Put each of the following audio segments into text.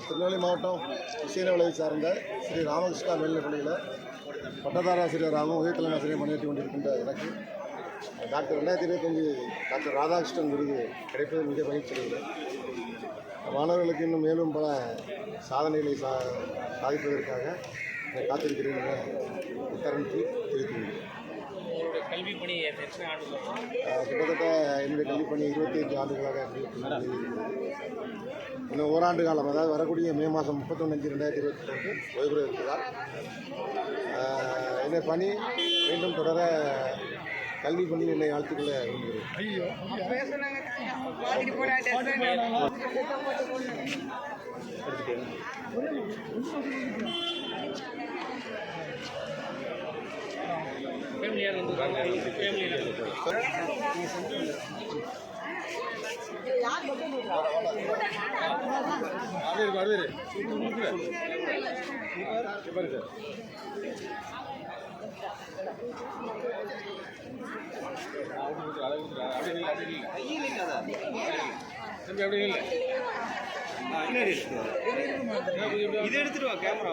திருநெல்வேலி மாவட்டம் விசயநவலை சார்ந்த ஸ்ரீ ராமகிருஷ்ணா மேல்நிலைப்பள்ளியில் பட்டதார ஆசிரியர் ராம உதயத்தலைமை ஆசிரியர் பணியாற்றி கொண்டிருக்கின்ற எனக்கு டாக்டர் ரெண்டாயிரத்தி இருபத்தஞ்சி டாக்டர் ராதாகிருஷ்ணன் விருது கிடைப்பது மிக மகிழ்ச்சியது மாணவர்களுக்கு இன்னும் மேலும் பல சாதனைகளை சா சாதிப்பதற்காக காத்திருக்கிறேன் தரன் கல்வி பணி எத்தனை ஆண்டுகள்? கிட்டத்தட்ட என்னுடைய கல்விப் பணி இருபத்தி ஐந்து ஆண்டுகளாக. இன்னும் ஓராண்டு காலம் அதாவது வரக்கூடிய மே மாதம் முப்பத்தொன்று அஞ்சு ரெண்டாயிரத்தி இருபத்தி ரெண்டு ஓய்வு இருக்கிறார் இந்த பணி மீண்டும் தொடர கல்வி பணியில் என்னை வாழ்த்துக்களை விரும்புகிறேன். ஃபேமிலியாக இருந்துருக்காங்க ஃபேமிலியில் இது எடுத்துட்டு வா கேமரா.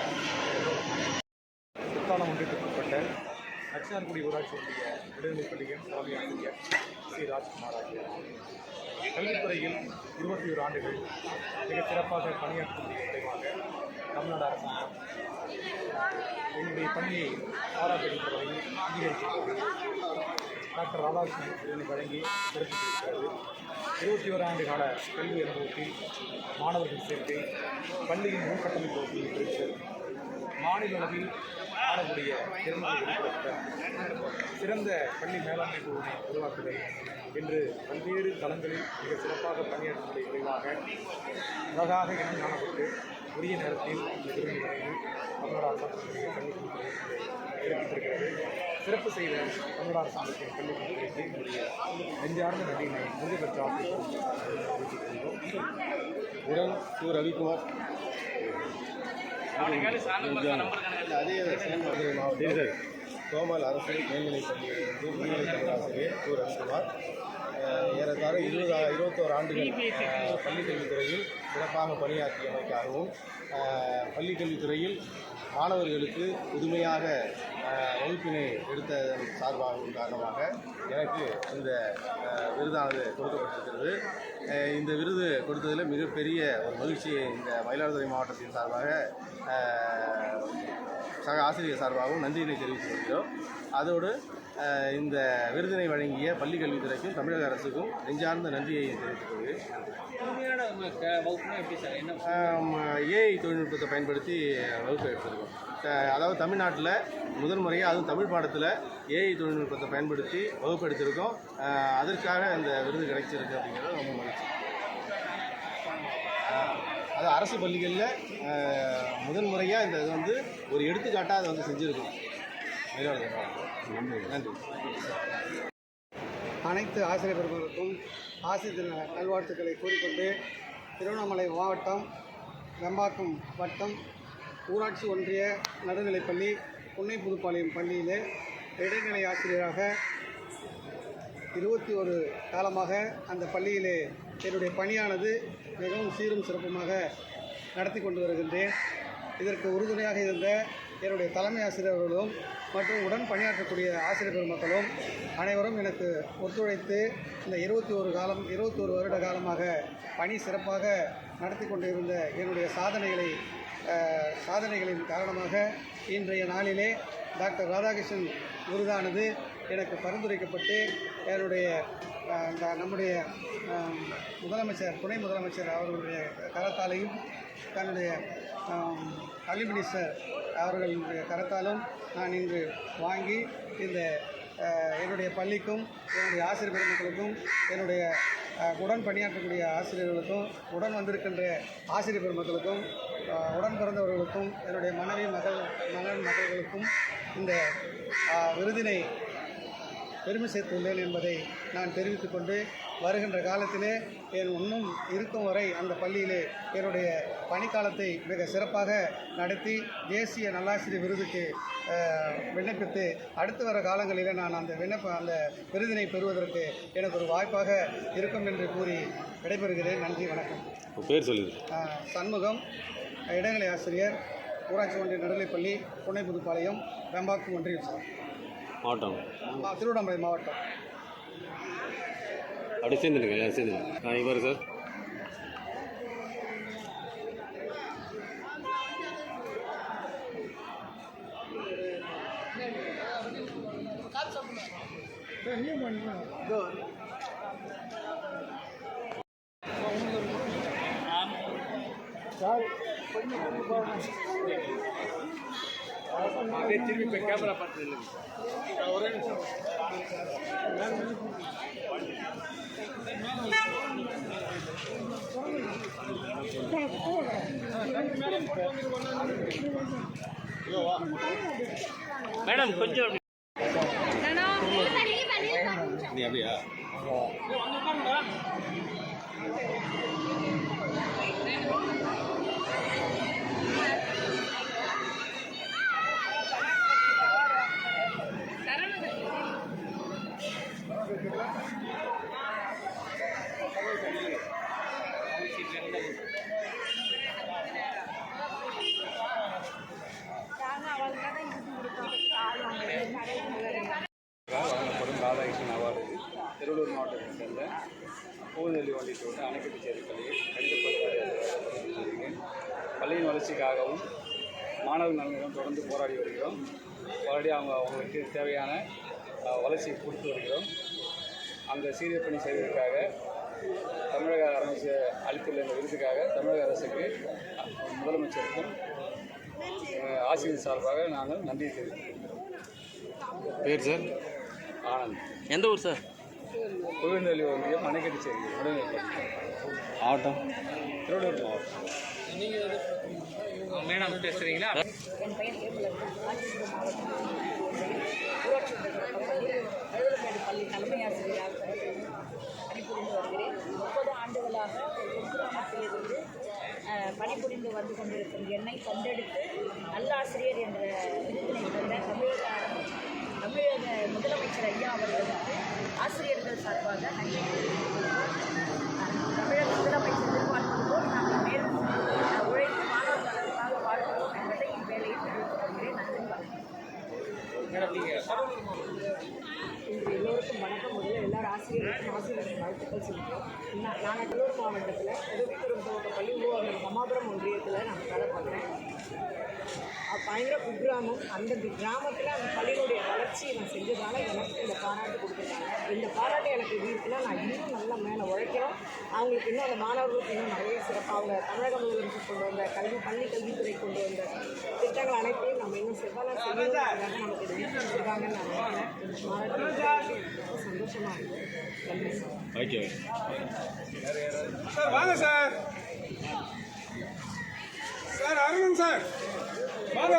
நச்சினார்குடி ஊராட்சி ஒன்றிய பள்ளியின் தலைமை ஆசிரியர் ஸ்ரீ ராஜ்குமார் ஆகியோர் கல்வித்துறையில் இருபத்தி ஒரு ஆண்டுகள் மிகச் சிறப்பாக பணியாற்றக்கூடிய விளைவாக தமிழ்நாடு அரசாங்கம் என்னுடைய பணியை பாராட்டுகின்ற வகையில் அங்கீகரிக்கப்பட்டது. டாக்டர் ராதாகிருஷ்ணன் இதனை வழங்கி சிறப்பித்திருக்கிறது இருபத்தி ஓரு ஆண்டு கால கல்வி அனுபவத்தில் மாணவர்கள் சேர்க்கை பள்ளியின் உள்கட்டமைப்பு வசதியை மாநில அளவில் ஆடக்கூடிய வெளிப்படுத்தல் சிறந்த பள்ளி மேலாண்மை குழுவினை உருவாக்குதல் என்று பல்வேறு தளங்களில் மிக சிறப்பாக பணியாற்றக்கூடிய விளைவாக அழகாக இனம் காணப்பட்டு உரிய நேரத்தில் இந்த விருது வழங்கி தமிழ்நாடு சிறப்பித்திருக்கிறது சிறப்பு செய்த தமிழ்நாடு அரசாங்கத்தின் என்னுடைய நெஞ்சார்ந்த நன்றியினை முழுது பெற்ற ஆசிரியர் உடன் திரு ரவிக்குமார். அதே மதுரை மாவட்டம் தோமல் அரசு மேல்நிலைப் பள்ளியிலிருந்து முதுநிலை தமிழ் ஆசிரியர் கு ரவிக்குமார் ஏறத்தாழ இருபது இருபத்தோரு ஆண்டுகள் அஹ், பள்ளிக் கல்வித்துறையில் சிறப்பாக பணியாற்றியமைக்காகவும் அஹ், பள்ளிக் கல்வித்துறையில் மாணவர்களுக்கு புதுமையாக வகுப்பினை எடுத்ததன் சார்பாகவும் காரணமாக எனக்கு இந்த விருதானது கொடுக்கப்பட்டிருக்கிறது. இந்த விருது கொடுத்ததில் மிகப்பெரிய ஒரு மகிழ்ச்சியை இந்த மயிலாடுதுறை மாவட்டத்தின் சார்பாக சக ஆசிரியர் சார்பாகவும் நன்றியினை தெரிவித்துக் கொள்கிறோம் அதோடு இந்த விருதினை வழங்கிய பள்ளிக் கல்வித்துறைக்கும் தமிழக அரசுக்கும் நெஞ்சார்ந்த நன்றியை தெரிவித்துக் கொள்கிறேன் ஏஐ தொழில்நுட்பத்தை பயன்படுத்தி வகுப்பு எடுத்திருக்கோம். அதாவது தமிழ்நாட்டில் முதல் முறையாக அதுவும் தமிழ் பாடத்தில் ஏஐ தொழில்நுட்பத்தை பயன்படுத்தி வகுப்பு எடுத்திருக்கோம். அதற்காக இந்த விருது கிடைச்சிருக்கு அப்படிங்கிறது ரொம்ப மகிழ்ச்சி. அது அரசு பள்ளிகளில் அஹ், முதல் முறையாக இந்த இது வந்து ஒரு எடுத்துக்காட்டாக அதை வந்து செஞ்சுருக்கோம். நன்றி. அனைத்து ஆசிரியர் பெருமக்களுக்கும் ஆசிரியர் தின நல்வாழ்த்துக்களை கூறிக்கொண்டு திருவண்ணாமலை மாவட்டம் வெம்பாக்கம் வட்டம் ஊராட்சி ஒன்றிய நடுநிலைப்பள்ளி புன்னை புதுப்பாளையம் பள்ளியிலே இடைநிலை ஆசிரியராக இருபத்தி ஒரு காலமாக அந்த பள்ளியிலே என்னுடைய பணியானது மிகவும் சீரும் சிறப்புமாக நடத்தி கொண்டு வருகின்றேன். இதற்கு உறுதுணையாக இருந்த என்னுடைய தலைமை ஆசிரியர்களும் மற்றும் உடன் பணியாற்றக்கூடிய ஆசிரியர் பெருமக்களும் அனைவரும் எனக்கு ஒத்துழைத்து இந்த இருபத்தி ஒரு காலம் இருபத்தி ஒரு வருட காலமாக பணி சிறப்பாக நடத்தி கொண்டு இருந்த என்னுடைய சாதனைகளை சாதனைகளின் காரணமாக இன்றைய நாளிலே டாக்டர் ராதாகிருஷ்ணன் விருதானது எனக்கு பரிந்துரைக்கப்பட்டு என்னுடைய அந்த இந்த நம்முடைய முதலமைச்சர் துணை முதலமைச்சர் அவர்களுடைய கரத்தாலையும் தன்னுடைய கல்வி மினிஸ்டர் அவர்களுடைய கரத்தாலும் நான் இன்று வாங்கி இந்த என்னுடைய பள்ளிக்கும் என்னுடைய ஆசிரியர் பெருமக்களுக்கும் என்னுடைய உடன் பணியாற்றக்கூடிய ஆசிரியர்களுக்கும் உடன் வந்திருக்கின்ற ஆசிரியர் பெருமக்களுக்கும் உடன் பிறந்தவர்களுக்கும் என்னுடைய மனைவி மகள் மகன் மகள்களுக்கும் இந்த விருதினை பெருமை சேர்த்துள்ளேன் என்பதை நான் தெரிவித்துக் கொண்டு வருகின்ற காலத்திலே என் இன்னும் இருக்கும் வரை அந்த பள்ளியிலே என்னுடைய பணிக்காலத்தை மிக சிறப்பாக நடத்தி தேசிய நல்லாசிரியர் விருதுக்கு விண்ணப்பித்து அடுத்து வர காலங்களில் நான் அந்த விண்ணப்ப அந்த விருதினை பெறுவதற்கு எனக்கு ஒரு வாய்ப்பாக இருக்கும் என்று கூறி விடைபெறுகிறேன். நன்றி வணக்கம். பேர் சொல்லிடு அஹ், சண்முகம் இடைநிலை ஆசிரியர் ஊராட்சி ஒன்றிய நடுநிலைப்பள்ளி புனை புதுப்பாளையம் வெம்பாக்கம் ஒன்றியம் சார். மாவட்டம். திருவண்ணாமலை மாவட்டம். அப்படி சேர்ந்துருங்க எல்லாரும் சேர்ந்து நான் இவர் சார். அப்படியே திரும்பி இப்போ கேமரா பார்த்து நில்லுங்க. மேடம் கொஞ்சம் நீ அப்படியா வந்து சேரி பள்ளியில் பள்ளியின் வளர்ச்சிக்காகவும் மாணவர் நலன்களும் தொடர்ந்து போராடி வருகிறோம். போராடி அவங்க அவங்களுக்கு தேவையான வளர்ச்சியை கொடுத்து வருகிறோம். அந்த சீரியர் பணி செய்வதற்காக தமிழக அரசு அளித்துள்ள இந்த விருதுக்காக தமிழக அரசுக்கு முதலமைச்சருக்கும் ஆசிரியர் சார்பாக நாங்கள் நன்றி தெரிவிக்கிறோம் பேர் சார்? ஆனந்த். எந்த ஊர் சார்? ஒன்றியம் அணைக்கட்டுச்சேரி உடனே மாவட்டம் திருவள்ளூர் மாவட்டம் மேடம் பேசுகிறீங்களா என் பெயர் ஹேமலதா காஞ்சிபுரம் மாவட்டம் ஊராட்சி அழுதமேடு பள்ளி தலைமை ஆசிரியராக பணிபுரிந்து வருகிறேன் முப்பது ஆண்டுகளாக ஒரு குக்கிராமத்திலிருந்து பணிபுரிந்து வந்து கொண்டிருக்கும் என்னை கண்டெடுத்து நல்லாசிரியர் என்ற விருதினை தந்த தமிழக தமிழக முதலமைச்சர் ஐயா அவர்களுக்கு ஆசிரியர்கள் சார்பாக நன்றி. தமிழக முதலமைச்சர் எதிர்பார்ப்பது போல் நாங்கள் மேலும் அஹ், உழைத்து மாணவர் வாழ்கிறோம் என்பதை இவ்வேளையில் தெரிவித்துக் கொள்கிறேன். நன்றி. இன்று எல்லோருக்கும் வணக்கம். முதல்ல எல்லாரும் ஆசிரியர்களுக்கும் ஆசிரியர்களுக்கு வாழ்த்துக்கள் சொல்கிறோம் நான் நான் கடலூர் மாவட்டத்தில் திருப்பூர் துவக்க பள்ளி ஊர் சமாபுரம் ஒன்றியத்தில் நான் வேலை பண்ணுறேன் பயங்கர குக்கிராமம். அந்த கிராமத்தில் அந்த பள்ளியினுடைய வளர்ச்சியை நான் செஞ்சதால எனக்கு இந்த பாராட்டு கொடுத்துருக்காங்க இந்த பாராட்டு எனக்கு இருக்குன்னா நான் இன்னும் நல்லா மேலே உழைக்கிறோம். அவங்களுக்கு இன்னும் அந்த மாணவர்களுக்கு இன்னும் நிறைய சிறப்பாக அவங்க தமிழக முதலமைச்சர் கொண்டு வந்த கல்வி பள்ளி கல்வித்துறை கொண்டு வந்த திட்டங்கள் அனைத்தையும் நம்ம இன்னும் செவ்வாய் செய்யறதுக்காக நமக்கு இது கொடுத்துருக்காங்கன்னு நான் நினைக்கிறேன். சந்தோஷமாக இருக்குது நன்றி சார் வாங்க சார். Sir Arunan sir. வாங்க.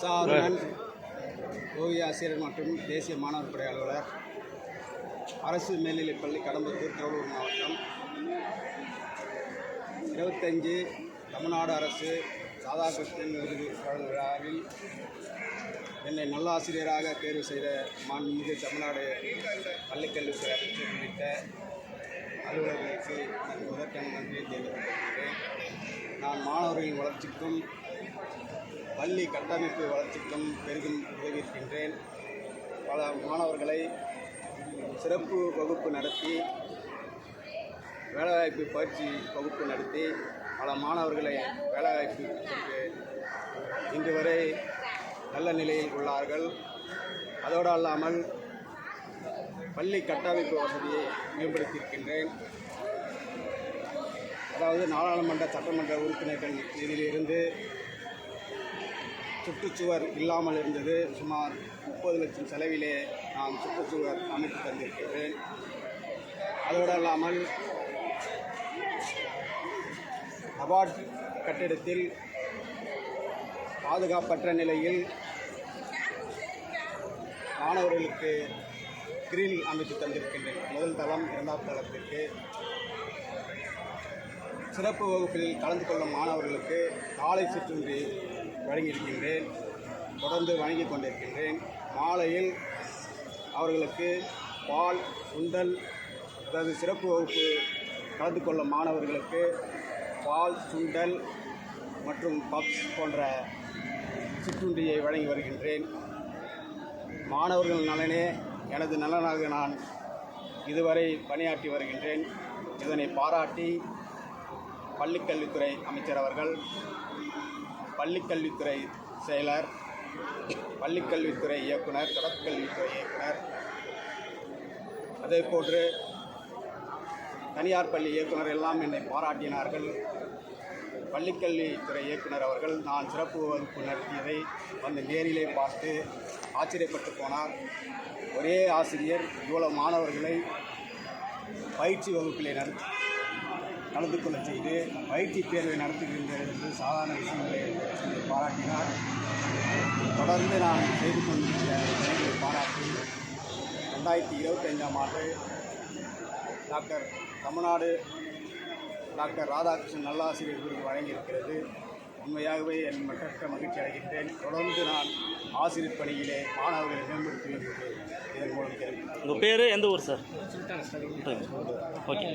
சாருடன் ஓவிய ஆசிரியர் மற்றும் தேசிய மாணவர் படை அலுவலர் அரசு மேல்நிலைப்பள்ளி கடம்பத்தூர் திருவள்ளூர் மாவட்டம். இருபத்தஞ்சு தமிழ்நாடு அரசு ராதாகிருஷ்ணன் விருது வழங்கும் விழாவில் என்னை நல்ல ஆசிரியராக தேர்வு செய்த மாண்புமிகு தமிழ்நாடு பள்ளிக்கல்வித்துறை அமைச்சர் உள்ளிட்ட அலுவலர்களுக்கு நான் முதற்கண் நன்றியை தெரிவித்துக் கொள்கிறேன். நான் மாணவர்களின் வளர்ச்சிக்கும் பள்ளி கட்டமைப்பு வளர்ச்சிக்கும் பெரிதும் உதவியிருக்கின்றேன். பல மாணவர்களை சிறப்பு வகுப்பு நடத்தி வேலைவாய்ப்பு பயிற்சி வகுப்பு நடத்தி பல மாணவர்களை வேலைவாய்ப்பு கொடுத்து இன்று வரை நல்ல நிலையில் உள்ளார்கள். அதோடு அல்லாமல் பள்ளி கட்டமைப்பு வசதியை மேம்படுத்தியிருக்கின்றேன். அதாவது நாடாளுமன்ற சட்டமன்ற உறுப்பினர்கள் இதிலிருந்து சுற்றுச்சுவர் இல்லாமல் இருந்தது. சுமார் முப்பது லட்சம் செலவிலே நான் சுற்றுச்சுவர் அமைத்து தந்திருக்கிறேன் அதோடு அல்லாமல் அபார்ட் கட்டிடத்தில் பாதுகாப்பற்ற நிலையில் மாணவர்களுக்கு கிரில் அமைத்து தந்திருக்கின்றேன். முதல் தளம் இரண்டாம் தளத்திற்கு. சிறப்பு வகுப்பில் கலந்து கொள்ளும் மாணவர்களுக்கு காலை சிற்றுண்டி வழங்கியிருக்கின்றேன். தொடர்ந்து வழங்கி கொண்டிருக்கின்றேன். மாலையில் அவர்களுக்கு பால் சுண்டல் அதாவது சிறப்பு வகுப்பு கலந்து கொள்ளும் மாணவர்களுக்கு பால் சுண்டல் மற்றும் பப்ஸ் போன்ற சிற்றுண்டியை வழங்கி வருகின்றேன். மாணவர்கள் நலனே எனது நலனாக நான் இதுவரை பணியாற்றி வருகின்றேன். இதனை பாராட்டி பள்ளிக்கல்வித்துறை அமைச்சர் அவர்கள் பள்ளிக்கல்வித்துறை செயலர் பள்ளிக்கல்வித்துறை இயக்குனர் தொடக்கல்வித்துறை இயக்குனர். அதேபோன்று தனியார் பள்ளி இயக்குனர் எல்லாம் என்னை பாராட்டினார்கள். பள்ளிக்கல்வித்துறை இயக்குனர் அவர்கள் நான் சிறப்பு வகுப்பு நடத்தியதை வந்து நேரிலே பார்த்து ஆச்சரியப்பட்டு போனார். ஒரே ஆசிரியர் இவ்வளவு மாணவர்களை பயிற்சி வகுப்பிலே நடத்தி கலந்து கொள்ள செய்து பயிற்சி தேர்வை நடத்துகின்றது என்று சாதாரண விஷயங்களை பாராட்டினார். தொடர்ந்து நான் செய்து கொண்டிருக்கிற பணிகளை பாராட்டி ரெண்டாயிரத்தி இருபத்தைந்தாம் ஆண்டு டாக்டர் தமிழ்நாடு டாக்டர் ராதாகிருஷ்ணன் நல்லாசிரியர் விருது வழங்கியிருக்கிறது. உண்மையாகவே என் மற்ற மகிழ்ச்சி அடைகின்றேன். தொடர்ந்து நான் ஆசிரியர் பணியிலே மாணவர்களை மேம்படுத்துவேன் என்று இதன் மூலம் தெரிவிக்கிறேன் உங்கள் பேர்? எந்த ஊர் சார்? ஓகே.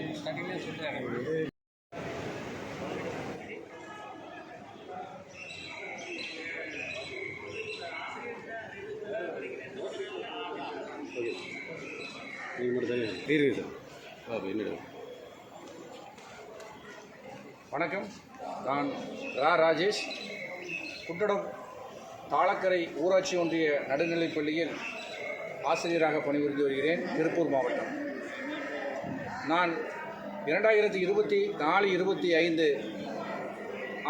நீங்கள் மட்டும் தானே இருக்கு சார் பாப்பா என்னடா வணக்கம். நான் ரா ராஜேஷ். குட்டடம் தாளக்கரை ஊராட்சி ஒன்றிய நடுநிலைப் பள்ளியில் ஆசிரியராக பணிபுரிந்து வருகிறேன். திருப்பூர் மாவட்டம். நான் இரண்டாயிரத்தி இருபத்தி நாலு இருபத்தி ஐந்து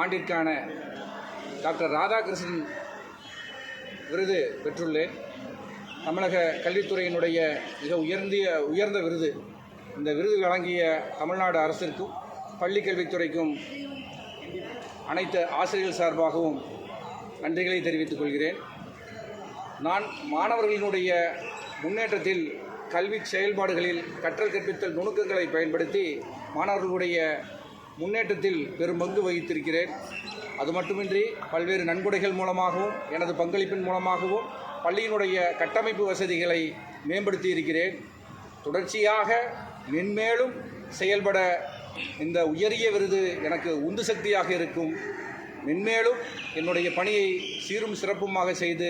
ஆண்டிற்கான டாக்டர் ராதாகிருஷ்ணன் விருது பெற்றுள்ளேன். தமிழக கல்வித்துறையினுடைய மிக உயர்ந்திய உயர்ந்த விருது. இந்த விருது வழங்கிய தமிழ்நாடு அரசிற்கும் பள்ளி கல்வித்துறைக்கும் அனைத்து ஆசிரியர்கள் சார்பாகவும் நன்றிகளை தெரிவித்துக் கொள்கிறேன். நான் மாணவர்களினுடைய முன்னேற்றத்தில் கல்வி செயல்பாடுகளில் கற்றல் கற்பித்தல் நுணுக்கங்களை பயன்படுத்தி மாணவர்களுடைய முன்னேற்றத்தில் பெரும் பங்கு வகித்திருக்கிறேன். அது மட்டுமின்றி பல்வேறு நன்கொடைகள் மூலமாகவும் எனது பங்களிப்பின் மூலமாகவும் பள்ளியினுடைய கட்டமைப்பு வசதிகளை மேம்படுத்தி இருக்கிறேன். தொடர்ச்சியாக மென்மேலும் செயல்பட இந்த உயரிய விருது எனக்கு உந்து சக்தியாக இருக்கும். மென்மேலும் என்னுடைய பணியை சீரும் சிறப்புமாக செய்து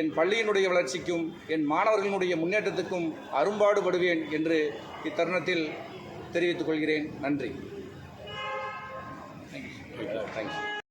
என் பள்ளியினுடைய வளர்ச்சிக்கும் என் மாணவர்களுடைய முன்னேற்றத்துக்கும் அரும்பாடுபடுவேன் என்று இத்தருணத்தில் தெரிவித்துக் கொள்கிறேன். நன்றி. தேங்க்யூ